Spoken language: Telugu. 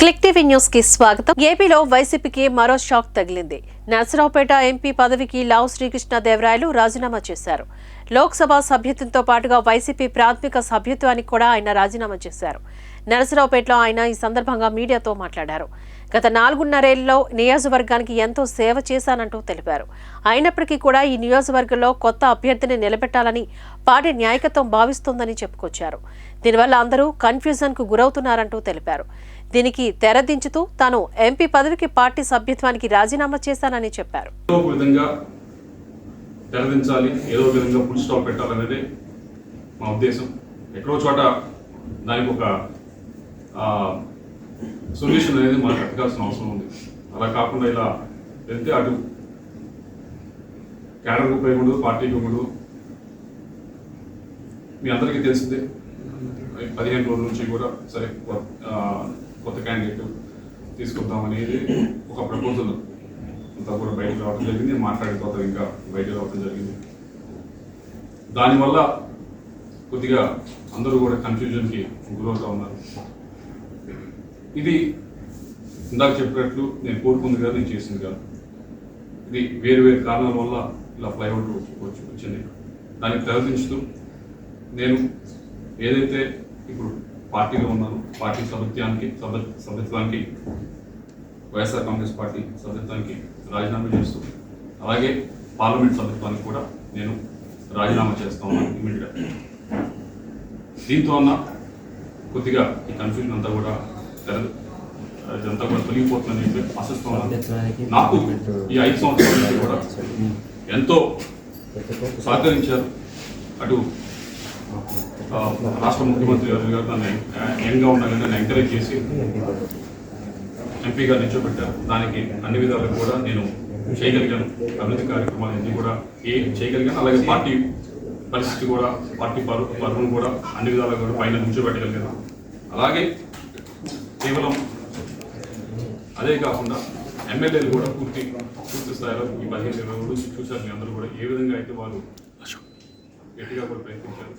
టీవీ న్యూస్కి స్వాగతం. ఏపీలో వైసీపీకి మరో షాక్ తగిలింది. నరసరావుపేట ఎంపీ పదవికి లావు శ్రీకృష్ణదేవరాయలు రాజీనామా చేశారు. లోక్సభ సభ్యత్వంతో పాటుగా వైసీపీ ప్రాథమిక సభ్యత్వానికి కూడా ఆయన రాజీనామా చేశారు. నరసరావుపేటలో ఆయన ఈ సందర్భంగా మీడియాతో మాట్లాడారు. గత నాలుగున్నరేళ్ళలో నియోజకవర్గానికి ఎంతో సేవ చేశానంటూ తెలిపారు. అయినప్పటికీ కూడా ఈ నియోజకవర్గంలో కొత్త అభ్యర్థిని నిలబెట్టాలని పార్టీ న్యాయకత్వం భావిస్తోందని చెప్పుకొచ్చారు. దీనివల్ల అందరూ కన్ఫ్యూజన్కు గురవుతున్నారంటూ తెలిపారు. దీనికి తెరదించుతూ తాను ఎంపీ పదవికి పార్టీ సభ్యత్వానికి రాజీనామా చేశానని చెప్పారు. తెరదించాలి ఏదో విధంగా ఫుల్ స్టాప్ పెట్టాలనేది మా ఉద్దేశం. ఎక్కడో చోట దానికి ఒక సొల్యూషన్ అనేది మనకు ఎత్తకాల్సిన అవసరం ఉంది. అలా కాకుండా ఇలా వెళ్తే అటు క్యాడర్కి ఉపయోగం పార్టీకి ఉండదు. మీ అందరికీ తెలిసిందే. పదిహేను రోజుల నుంచి కూడా సరే కొత్త క్యాండిడేట్ తీసుకుందాం అనేది ఒక ప్రపోజల్ అంతా కూడా బయటకు రావడం జరిగింది మాట్లాడిన తర్వాత ఇంకా బయటకు రావడం జరిగింది. దానివల్ల కొద్దిగా అందరూ కూడా కన్ఫ్యూజన్కి గురవుతూ ఉన్నారు. ఇది ఇందాక చెప్పినట్లు నేను కోరుకుంది కాదు నేను చేసింది కాదు. ఇది వేరు వేరు కారణాల వల్ల ఇలా ఫ్లైఓవర్ వచ్చి వచ్చింది. దానికి తెరదించుతూ నేను ఏదైతే ఇప్పుడు పార్టీలో ఉన్నాను పార్టీ సభ్యత్వానికి సభ్య సభ్యత్వానికి వైఎస్ఆర్ కాంగ్రెస్ పార్టీ సభ్యత్వానికి రాజీనామా చేస్తూ అలాగే పార్లమెంట్ సభ్యత్వానికి కూడా నేను రాజీనామా చేస్తా ఉన్నాను ఇమీడియట్గా. దీంతో అన్న కొద్దిగా ఈ కన్ఫ్యూజన్ అంతా కూడా తెరదు ఇదంతా కూడా తొలగిపోతుందని చెప్పి ఆశిస్తూ ఉన్నాను. నాకు ఈ ఐదు సంవత్సరాల నుంచి కూడా ఎంతో సహకరించారు అటు రాష్ట్ర ముఖ్యమంత్రి గారు గారు నన్ను యంగ్గా ఉండగానే నన్ను ఎంకరేజ్ చేసి ఎంపీగా నిల్చోబెట్టారు. దానికి అన్ని విధాలుగా కూడా నేను చేయగలిగాను. అభివృద్ధి కార్యక్రమాలన్నీ కూడా ఏ చేయగలిగాను. అలాగే పార్టీ పరిస్థితి కూడా పార్టీ పరు పరువును కూడా అన్ని విధాలుగా కూడా పైన నిల్చోబెట్టగలిగాను. అలాగే కేవలం అదే కాకుండా ఎమ్మెల్యేలు కూడా పూర్తి పూర్తి స్థాయిలో ఈ పదిహేను ఇరవై కూడా చూశారు. మీ అందరూ కూడా ఏ విధంగా అయితే వాళ్ళు గట్టిగా కూడా ప్రయత్నించారు.